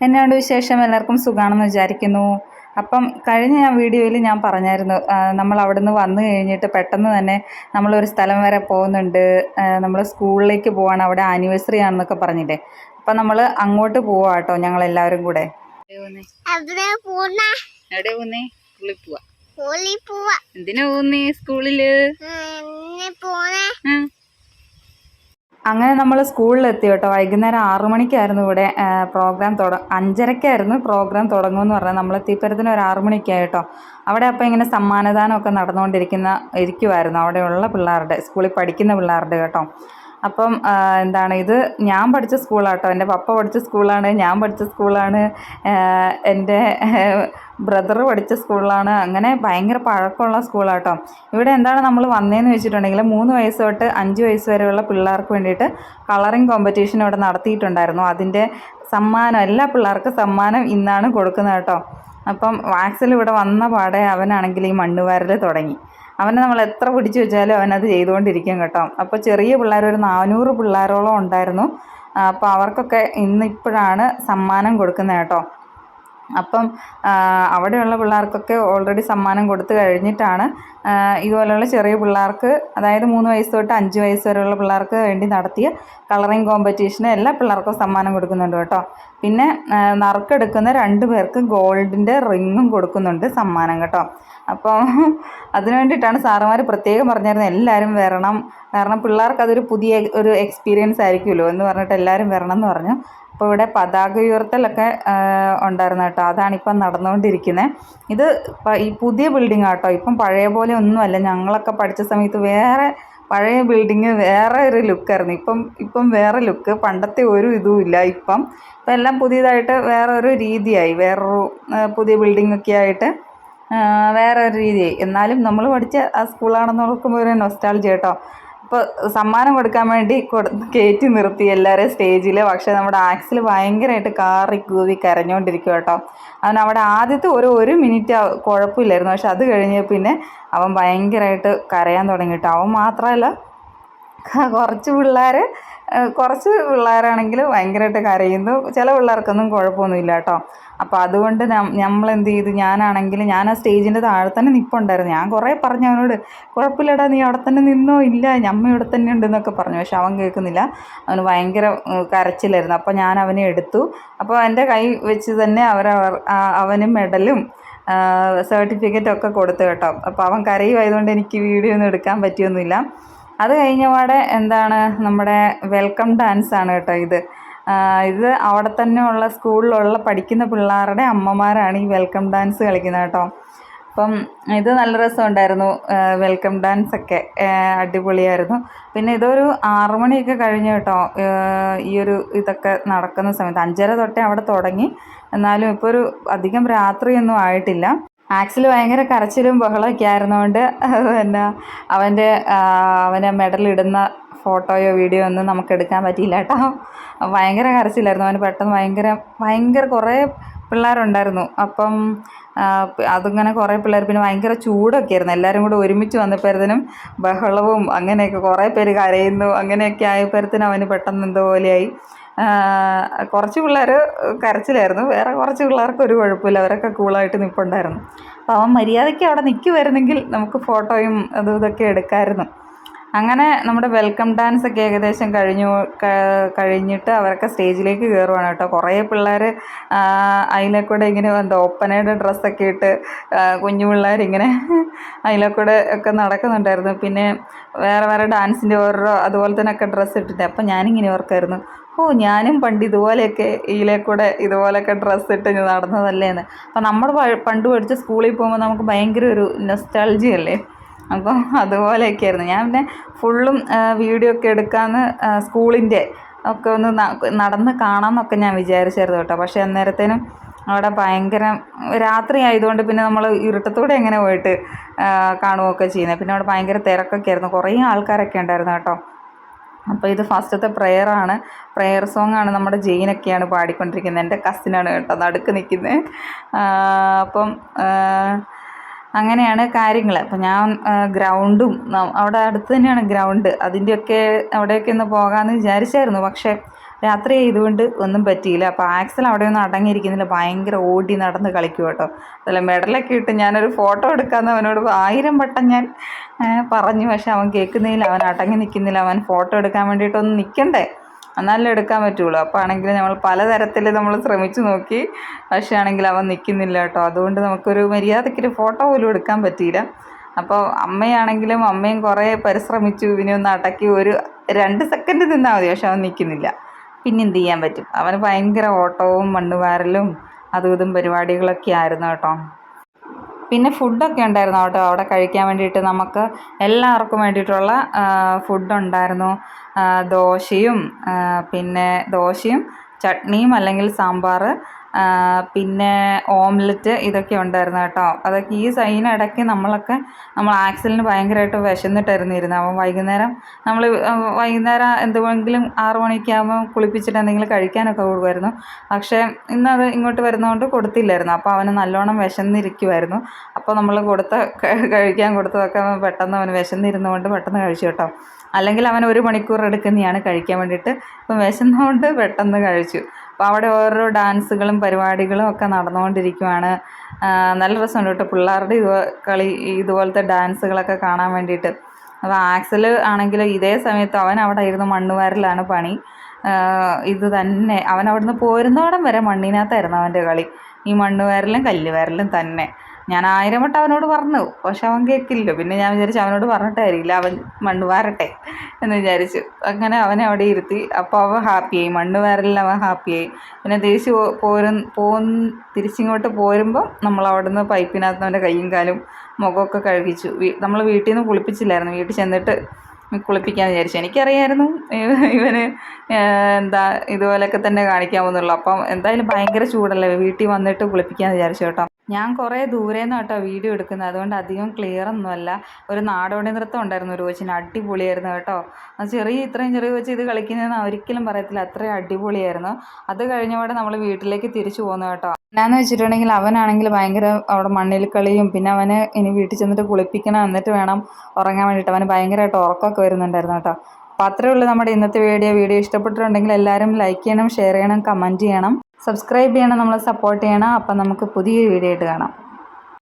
എന്നാണ്ട് വിശേഷം എല്ലാവർക്കും സുഖമാണെന്ന് വിചാരിക്കുന്നു. അപ്പം കഴിഞ്ഞ ഞാൻ വീഡിയോയിൽ ഞാൻ പറഞ്ഞായിരുന്നു നമ്മൾ നമ്മൾ അവിടുന്ന് വന്നു കഴിഞ്ഞിട്ട് പെട്ടെന്ന് തന്നെ നമ്മളൊരു സ്ഥലം വരെ പോകുന്നുണ്ട്. നമ്മൾ സ്കൂളിലേക്ക് പോവാണ് അവിടെ ആനിവേഴ്സറി ആണെന്നൊക്കെ പറഞ്ഞില്ലേ? അപ്പം നമ്മൾ അങ്ങോട്ട് പോവാ കേട്ടോ ഞങ്ങൾ എല്ലാവരും കൂടെ അവിടെ എന്തിനാ പോകുന്നേ സ്കൂളിൽ? അങ്ങനെ നമ്മൾ സ്കൂളിലെത്തി കേട്ടോ. വൈകുന്നേരം ആറു മണിക്കായിരുന്നു ഇവിടെ പ്രോഗ്രാം തുട അഞ്ചരക്കായിരുന്നു പ്രോഗ്രാം തുടങ്ങുമെന്ന് പറഞ്ഞാൽ നമ്മൾ എത്തിപ്പരത്തിന് ഒരു ആറു മണിക്കായി കേട്ടോ. അവിടെ അപ്പോൾ ഇങ്ങനെ സമ്മാനദാനമൊക്കെ നടന്നുകൊണ്ടിരിക്കുന്ന ഇരിക്കുമായിരുന്നു അവിടെയുള്ള പിള്ളേരുടെ സ്കൂളിൽ പഠിക്കുന്ന പിള്ളേരുടെ കേട്ടോ. അപ്പം എന്താണ് ഇത്? ഞാൻ പഠിച്ച സ്കൂളാട്ടോ. എന്റെ പപ്പ പഠിച്ച സ്കൂളാണ് ഞാൻ പഠിച്ച സ്കൂളാണ് എന്റെ ബ്രദർ പഠിച്ച സ്കൂളിലാണ് അങ്ങനെ ഭയങ്കര പഴക്കമുള്ള സ്കൂളാട്ടോ. ഇവിടെ എന്താണ് നമ്മൾ വന്നതെന്ന് വെച്ചിട്ടുണ്ടെങ്കിൽ മൂന്ന് വയസ്സ് തൊട്ട് അഞ്ച് വയസ്സ് വരെയുള്ള പിള്ളേർക്ക് വേണ്ടിയിട്ട് കളറിങ് കോമ്പറ്റീഷൻ ഇവിടെ നടത്തിയിട്ടുണ്ടായിരുന്നു. അതിന്റെ സമ്മാനം എല്ലാ പിള്ളേർക്കും സമ്മാനം ഇന്നാണ് കൊടുക്കുന്നത് കേട്ടോ. അപ്പം വാക്സിൽ ഇവിടെ വന്ന പാടെ അവനാണെങ്കിൽ ഈ മണ്ണുവാരൽ തുടങ്ങി. അവനെ നമ്മൾ എത്ര പിടിച്ചു വെച്ചാലും അവനത് ചെയ്തുകൊണ്ടിരിക്കും കേട്ടോ. അപ്പോൾ ചെറിയ പിള്ളേർ ഒരു നാനൂറ് പിള്ളേരോളം ഉണ്ടായിരുന്നു. അപ്പോൾ അവർക്കൊക്കെ ഇന്നിപ്പോഴാണ് സമ്മാനം കൊടുക്കുന്നത് കേട്ടോ. അപ്പം അവിടെയുള്ള പിള്ളേർക്കൊക്കെ ഓൾറെഡി സമ്മാനം കൊടുത്തു കഴിഞ്ഞിട്ടാണ് ഇതുപോലെയുള്ള ചെറിയ പിള്ളേർക്ക് അതായത് മൂന്ന് വയസ്സ് തൊട്ട് അഞ്ച് വയസ്സ് വരെയുള്ള പിള്ളേർക്ക് വേണ്ടി നടത്തിയ കളറിങ് കോമ്പറ്റീഷന് എല്ലാ പിള്ളേർക്കും സമ്മാനം കൊടുക്കുന്നുണ്ട് കേട്ടോ. പിന്നെ നറുക്കെടുക്കുന്ന രണ്ട് പേർക്ക് ഗോൾഡിന്റെ റിങ്ങും കൊടുക്കുന്നുണ്ട് സമ്മാനം കേട്ടോ. അപ്പോൾ അതിന് വേണ്ടിയിട്ടാണ് സാറുമാർ പ്രത്യേകം പറഞ്ഞിരുന്നത് എല്ലാവരും വരണം. കാരണം പിള്ളേർക്ക് അതൊരു പുതിയ ഒരു എക്സ്പീരിയൻസ് ആയിരിക്കുമല്ലോ എന്ന് പറഞ്ഞിട്ട് എല്ലാവരും വരണം എന്ന് പറഞ്ഞു. അപ്പോൾ ഇവിടെ പതാക ഉയർത്തലൊക്കെ ഉണ്ടായിരുന്നു കേട്ടോ. അതാണ് ഇപ്പം നടന്നുകൊണ്ടിരിക്കുന്നത് ഇത് ഈ പുതിയ ബിൽഡിംഗ് ആട്ടോ. ഇപ്പം പഴയ പോലെ ഒന്നുമല്ല. ഞങ്ങളൊക്കെ പഠിച്ച സമയത്ത് വേറെ പഴയ ബിൽഡിങ് വേറെ ഒരു ലുക്കായിരുന്നു ഇപ്പം ഇപ്പം വേറെ ലുക്ക് പണ്ടത്തെ ഒരു ഇതുമില്ല ഇപ്പം. ഇപ്പം എല്ലാം പുതിയതായിട്ട് വേറെ ഒരു രീതിയായി. വേറൊരു പുതിയ ബിൽഡിംഗ് ഒക്കെ ആയിട്ട് വേറെ ഒരു രീതിയായി. എന്നാലും നമ്മൾ പഠിച്ച ആ സ്കൂളാണെന്ന് ഓർക്കുമ്പോൾ ഒരു നൊസ്റ്റാൾജി കേട്ടോ അപ്പോൾ സമ്മാനം കൊടുക്കാൻ വേണ്ടി കൊടു കയറ്റി നിർത്തി എല്ലാവരെയും സ്റ്റേജിൽ പക്ഷേ നമ്മുടെ ആക്സിൽ ഭയങ്കരമായിട്ട് കാറി കൂവി കരഞ്ഞുകൊണ്ടിരിക്കും കേട്ടോ അവൻ അവിടെ ആദ്യത്തെ ഒരു ഒരു മിനിറ്റ് കുഴപ്പമില്ലായിരുന്നു. പക്ഷെ അത് കഴിഞ്ഞ് പിന്നെ അവൻ ഭയങ്കരമായിട്ട് കരയാൻ തുടങ്ങി കേട്ടോ അവൻ മാത്രമല്ല കുറച്ച് പിള്ളേർ കുറച്ച് പിള്ളേരാണെങ്കിൽ ഭയങ്കരമായിട്ട് കരയുന്നു. ചില പിള്ളേർക്കൊന്നും കുഴപ്പമൊന്നുമില്ല കേട്ടോ അപ്പോൾ അതുകൊണ്ട് നമ്മൾ എന്ത് ചെയ്തു? ഞാനാണെങ്കിൽ ഞാൻ ആ സ്റ്റേജിന്റെ താഴെ തന്നെ നിൽപ്പുണ്ടായിരുന്നു ഞാൻ കുറേ പറഞ്ഞു അവനോട് കുഴപ്പമില്ലടാ നീ അവിടെ തന്നെ നിന്നോ? ഇല്ല ഞമ്മ ഇവിടെ തന്നെ ഉണ്ടെന്നൊക്കെ പറഞ്ഞു. പക്ഷെ അവൻ കേൾക്കുന്നില്ല. അവന് ഭയങ്കര കരച്ചിലായിരുന്നു. അപ്പോൾ ഞാൻ അവനെ എടുത്തു. അപ്പോൾ എന്റെ കൈ വെച്ച് തന്നെ അവർ അവന് മെഡലും സർട്ടിഫിക്കറ്റും ഒക്കെ കൊടുത്തു കേട്ടോ. അപ്പോൾ അവൻ കരയുമായതുകൊണ്ട് എനിക്ക് വീഡിയോ ഒന്നും എടുക്കാൻ പറ്റിയൊന്നുമില്ല. അത് കഴിഞ്ഞ പാടെ എന്താണ് നമ്മുടെ വെൽക്കം ഡാൻസ് ആണ് കേട്ടോ ഇത്. ഇത് അവിടെ തന്നെ ഉള്ള സ്കൂളിലുള്ള പഠിക്കുന്ന പിള്ളേരുടെ അമ്മമാരാണ് ഈ വെൽക്കം ഡാൻസ് കളിക്കുന്നത് കേട്ടോ. അപ്പം ഇത് നല്ല രസമുണ്ടായിരുന്നു വെൽക്കം ഡാൻസ് ഒക്കെ അടിപൊളിയായിരുന്നു. പിന്നെ ഇതൊരു ആറു മണിയൊക്കെ കഴിഞ്ഞു കേട്ടോ ഈ ഒരു ഇതൊക്കെ നടക്കുന്ന സമയത്ത്. അഞ്ചര തൊട്ടേ അവിടെ തുടങ്ങി. എന്നാലും ഇപ്പോൾ ഒരു അധികം രാത്രിയൊന്നും ആയിട്ടില്ല. ആക്സിൽ ഭയങ്കര കരച്ചിലും ബഹളമൊക്കെ ആയിരുന്നുകൊണ്ട് പിന്നെ അവന്റെ അവനെ മെഡലിടുന്ന ഫോട്ടോയോ വീഡിയോ ഒന്നും നമുക്ക് എടുക്കാൻ പറ്റിയില്ല കേട്ടോ. ഭയങ്കര കരച്ചിലായിരുന്നു. അവന് പെട്ടെന്ന് ഭയങ്കര ഭയങ്കര കുറേ പിള്ളേരുണ്ടായിരുന്നു. അപ്പം അതിങ്ങനെ കുറേ പിള്ളേർ പിന്നെ ഭയങ്കര ചൂടൊക്കെ ആയിരുന്നു. എല്ലാവരും കൂടെ ഒരുമിച്ച് വന്നപ്പോഴത്തേനും ബഹളവും അങ്ങനെയൊക്കെ കുറേ പേര് കരയുന്നു. അങ്ങനെയൊക്കെ ആയപ്പോഴത്തേനും അവന് പെട്ടെന്ന് എന്തോ പോലെയായി. കുറച്ച് പിള്ളേർ കരച്ചിലായിരുന്നു. വേറെ കുറച്ച് പിള്ളേർക്ക് ഒരു കുഴപ്പമില്ല. അവരൊക്കെ കൂളായിട്ട് നിൽപ്പുണ്ടായിരുന്നു അപ്പോൾ അവൻ മര്യാദയ്ക്ക് അവിടെ നിൽക്കുമായിരുന്നെങ്കിൽ നമുക്ക് ഫോട്ടോയും അതും ഇതൊക്കെ എടുക്കാമായിരുന്നു. അങ്ങനെ നമ്മുടെ വെൽക്കം ഡാൻസ് ഒക്കെ ഏകദേശം കഴിഞ്ഞു കഴിഞ്ഞിട്ട് അവരൊക്കെ സ്റ്റേജിലേക്ക് കയറുവാണ് കേട്ടോ. കുറേ പിള്ളേർ അതിലെ കൂടെ ഇങ്ങനെ എന്താ ഒപ്പനയുടെ ഡ്രസ്സൊക്കെ ഇട്ട് കുഞ്ഞു പിള്ളേരിങ്ങനെ അതിലെ കൂടെ ഒക്കെ നടക്കുന്നുണ്ടായിരുന്നു. പിന്നെ വേറെ വേറെ ഡാൻസിന്റെ ഓരോ അതുപോലെ തന്നെ ഒക്കെ ഡ്രസ്സ് ഇട്ടിട്ട് അപ്പം ഞാനിങ്ങനെ ഓർക്കായിരുന്നു ഓ ഞാനും പണ്ട് ഇതുപോലെയൊക്കെ ഇതിലെ കൂടെ ഇതുപോലെയൊക്കെ ഡ്രസ്സ് ഇട്ട് നടന്നതല്ലേ എന്ന്. അപ്പം നമ്മൾ പണ്ട് പഠിച്ച സ്കൂളിൽ പോകുമ്പോൾ നമുക്ക് ഭയങ്കര ഒരു നെസ്റ്റാൾജി അല്ലേ അപ്പം അതുപോലെയൊക്കെ ആയിരുന്നു ഞാൻ പിന്നെ ഫുള്ളും വീഡിയോ ഒക്കെ എടുക്കാമെന്ന് സ്കൂളിന്റെ ഒക്കെ ഒന്ന് നടന്ന് കാണാമെന്നൊക്കെ ഞാൻ വിചാരിച്ചായിരുന്നു കേട്ടോ. പക്ഷേ അന്നേരത്തേനും അവിടെ ഭയങ്കര രാത്രി ആയതുകൊണ്ട് പിന്നെ നമ്മൾ ഇരുട്ടത്തോടെ എങ്ങനെ പോയിട്ട് കാണുകയൊക്കെ ചെയ്യുന്നത് പിന്നെ അവിടെ ഭയങ്കര തിരക്കൊക്കെ ആയിരുന്നു. കുറേ ആൾക്കാരൊക്കെ ഉണ്ടായിരുന്നു കേട്ടോ. അപ്പോൾ ഇത് ഫസ്റ്റത്തെ പ്രെയറാണ് പ്രെയർ സോങ് ആണ് നമ്മുടെ ജെയിനൊക്കെയാണ് പാടിക്കൊണ്ടിരിക്കുന്നത് എന്റെ കസിനാണ് കേട്ടോ നടുക്ക് നിൽക്കുന്നത് അപ്പം അങ്ങനെയാണ് കാര്യങ്ങൾ അപ്പം ഞാൻ ഗ്രൗണ്ടും അവിടെ അടുത്ത് തന്നെയാണ് ഗ്രൗണ്ട്. അതിന്റെയൊക്കെ അവിടെയൊക്കെ ഒന്ന് പോകാമെന്ന് വിചാരിച്ചായിരുന്നു. പക്ഷേ രാത്രി ആയതുകൊണ്ട് ഒന്നും പറ്റിയില്ല. അപ്പോൾ ആക്സൽ അവിടെ ഒന്നും അടങ്ങിയിരിക്കുന്നില്ല. ഭയങ്കര ഓടി നടന്ന് കളിക്കും കേട്ടോ അതല്ല മെഡലൊക്കെ ഇട്ട് ഞാനൊരു ഫോട്ടോ എടുക്കാമെന്ന് അവനോട് ആയിരം വട്ടം ഞാൻ പറഞ്ഞു. പക്ഷെ അവൻ കേൾക്കുന്നില്ല. അവൻ അടങ്ങി നിൽക്കുന്നില്ല അവൻ ഫോട്ടോ എടുക്കാൻ വേണ്ടിയിട്ടൊന്നും നിൽക്കണ്ടേ എന്നാലേ എടുക്കാൻ പറ്റുള്ളൂ. അപ്പോൾ ആണെങ്കിൽ നമ്മൾ പലതരത്തിൽ നമ്മൾ ശ്രമിച്ചു നോക്കി. പക്ഷേ ആണെങ്കിൽ അവൻ നിൽക്കുന്നില്ല കേട്ടോ. അതുകൊണ്ട് നമുക്കൊരു മര്യാദയ്ക്കൊരു ഫോട്ടോ പോലും എടുക്കാൻ പറ്റിയില്ല. അപ്പോൾ അമ്മയാണെങ്കിലും അമ്മയും കുറേ പരിശ്രമിച്ചു. ഇവനെ ഒന്ന് അടക്കി ഒരു രണ്ട് സെക്കൻഡ് നിന്നാൽ മതി. പക്ഷെ അവൻ നിൽക്കുന്നില്ല. പിന്നെ എന്ത് ചെയ്യാൻ പറ്റും? അവന് ഭയങ്കര ഓട്ടവും മണ്ണുവാരലും അതും ഇതും പരിപാടികളൊക്കെ ആയിരുന്നു കേട്ടോ. പിന്നെ ഫുഡൊക്കെ ഉണ്ടായിരുന്നു കേട്ടോ. അവിടെ കഴിക്കാൻ വേണ്ടിയിട്ട് നമുക്ക് എല്ലാവർക്കും വേണ്ടിയിട്ടുള്ള ഫുഡുണ്ടായിരുന്നു ദോശയും പിന്നെ ദോശയും ചട്നിയും അല്ലെങ്കിൽ സാമ്പാർ പിന്നെ ഓംലെറ്റ് ഇതൊക്കെ ഉണ്ടായിരുന്നു കേട്ടോ. അതൊക്കെ ഈ സൈനിടയ്ക്ക് നമ്മളൊക്കെ നമ്മൾ ആക്സിലിന് ഭയങ്കരമായിട്ട് വിശന്നിട്ടായിരുന്നു ഇരുന്നത് അപ്പം വൈകുന്നേരം നമ്മൾ വൈകുന്നേരം എന്തുവെങ്കിലും ആറു മണിയൊക്കെ ആകുമ്പോൾ കുളിപ്പിച്ചിട്ട് എന്തെങ്കിലും കഴിക്കാനൊക്കെ കൊടുക്കുമായിരുന്നു. പക്ഷേ ഇന്നത് ഇങ്ങോട്ട് വരുന്നതുകൊണ്ട് കൊടുത്തില്ലായിരുന്നു. അപ്പോൾ അവന് നല്ലോണം വിശന്നിരിക്കുമായിരുന്നു. അപ്പോൾ നമ്മൾ കൊടുത്ത കഴിക്കാൻ കൊടുത്തതൊക്കെ പെട്ടെന്ന് അവന് വിശന്നിരുന്നുകൊണ്ട് പെട്ടെന്ന് കഴിച്ചു കേട്ടോ. അല്ലെങ്കിൽ അവൻ ഒരു മണിക്കൂർ എടുക്കുന്നതാണ് കഴിക്കാൻ വേണ്ടിയിട്ട്. ഇപ്പം വിശന്നുകൊണ്ട് പെട്ടെന്ന് കഴിച്ചു. അപ്പോൾ അവിടെ ഓരോ ഡാൻസുകളും പരിപാടികളും ഒക്കെ നടന്നുകൊണ്ടിരിക്കുവാണ്. നല്ല രസമുണ്ട് കേട്ടോ. പിള്ളേരുടെ ഇത് കളി ഇതുപോലത്തെ ഡാൻസുകളൊക്കെ കാണാൻ വേണ്ടിയിട്ട്. അപ്പോൾ ആക്സൽ ആണെങ്കിൽ ഇതേ സമയത്ത് അവൻ അവിടെ ഇരുന്ന് മണ്ണുവാരലാണ് പണി. ഇത് തന്നെ. അവൻ അവിടുന്ന് പോരുന്നോടം വരെ മണ്ണിനകത്തായിരുന്നു അവന്റെ കളി. ഈ മണ്ണുവാരലും കല്ലുവാരലും തന്നെ. ഞാൻ ആയിരം വട്ടം അവനോട് പറഞ്ഞു. പക്ഷെ അവൻ കേൾക്കില്ല. പിന്നെ ഞാൻ വിചാരിച്ചു അവനോട് പറഞ്ഞിട്ട് കാര്യമില്ല അവൻ മണ്ണ് വാരട്ടെ എന്ന് വിചാരിച്ചു. അങ്ങനെ അവനെ അവിടെ ഇരുത്തി. അപ്പോൾ അവൻ ഹാപ്പിയായി മണ്ണ് വേറെല്ലാം അവൻ ഹാപ്പിയായി പിന്നെ തിരിച്ച് പോരും പോന്ന് തിരിച്ചിങ്ങോട്ട് പോരുമ്പോൾ നമ്മൾ അവിടെ നിന്ന് പൈപ്പിനകത്ത് അവന്റെ കൈയും കാലും മുഖമൊക്കെ കഴുകിച്ചു. നമ്മൾ വീട്ടിൽ നിന്ന് കുളിപ്പിച്ചില്ലായിരുന്നു. വീട്ടിൽ ചെന്നിട്ട് കുളിപ്പിക്കാമെന്ന് വിചാരിച്ചു. എനിക്കറിയായിരുന്നു ഇവ- ഇവന് എന്താ ഇതുപോലെയൊക്കെ തന്നെ കാണിക്കാമെന്നുള്ളൂ അപ്പം എന്തായാലും ഭയങ്കര ചൂടല്ലേ? വീട്ടിൽ വന്നിട്ട് കുളിപ്പിക്കാമെന്ന് വിചാരിച്ചു കേട്ടോ. ഞാൻ കുറേ ദൂരെ നിന്ന് കേട്ടോ വീഡിയോ എടുക്കുന്നത്. അതുകൊണ്ട് അധികം ക്ലിയർ ഒന്നുമല്ല ഒരു നാടോടി നൃത്തം ഉണ്ടായിരുന്നു ഒരു കൊച്ചിന്. അടിപൊളിയായിരുന്നു കേട്ടോ. ചെറിയ ഇത്രയും ചെറിയ കൊച്ചി ഇത് കളിക്കുന്നതെന്ന് ഒരിക്കലും പറയത്തില്ല. അത്രയും അടിപൊളിയായിരുന്നു. അത് കഴിഞ്ഞപാടെ നമ്മൾ വീട്ടിലേക്ക് തിരിച്ചു പോകുന്നു കേട്ടോ. എന്നാന്ന് വെച്ചിട്ടുണ്ടെങ്കിൽ അവനാണെങ്കിൽ ഭയങ്കര അവിടെ മണ്ണിൽ കളിയും പിന്നെ അവന് ഇനി വീട്ടിൽ ചെന്നിട്ട് കുളിപ്പിക്കണം എന്നിട്ട് വേണം ഉറങ്ങാൻ വേണ്ടിയിട്ട്. അവന് ഭയങ്കരമായിട്ട് ഉറക്കമൊക്കെ വരുന്നുണ്ടായിരുന്നു കേട്ടോ. അപ്പോൾ അത്രയേ ഉള്ളൂ നമ്മുടെ ഇന്നത്തെ വീഡിയോ. വീഡിയോ ഇഷ്ടപ്പെട്ടിട്ടുണ്ടെങ്കിൽ എല്ലാവരും ലൈക്ക് ചെയ്യണം ഷെയർ ചെയ്യണം കമന്റ് ചെയ്യണം. സബ്സ്ക്രൈബ് ചെയ്യണം നമ്മളെ സപ്പോർട്ട് ചെയ്യണം. അപ്പം നമുക്ക് പുതിയൊരു വീഡിയോ ആയിട്ട് കാണാം.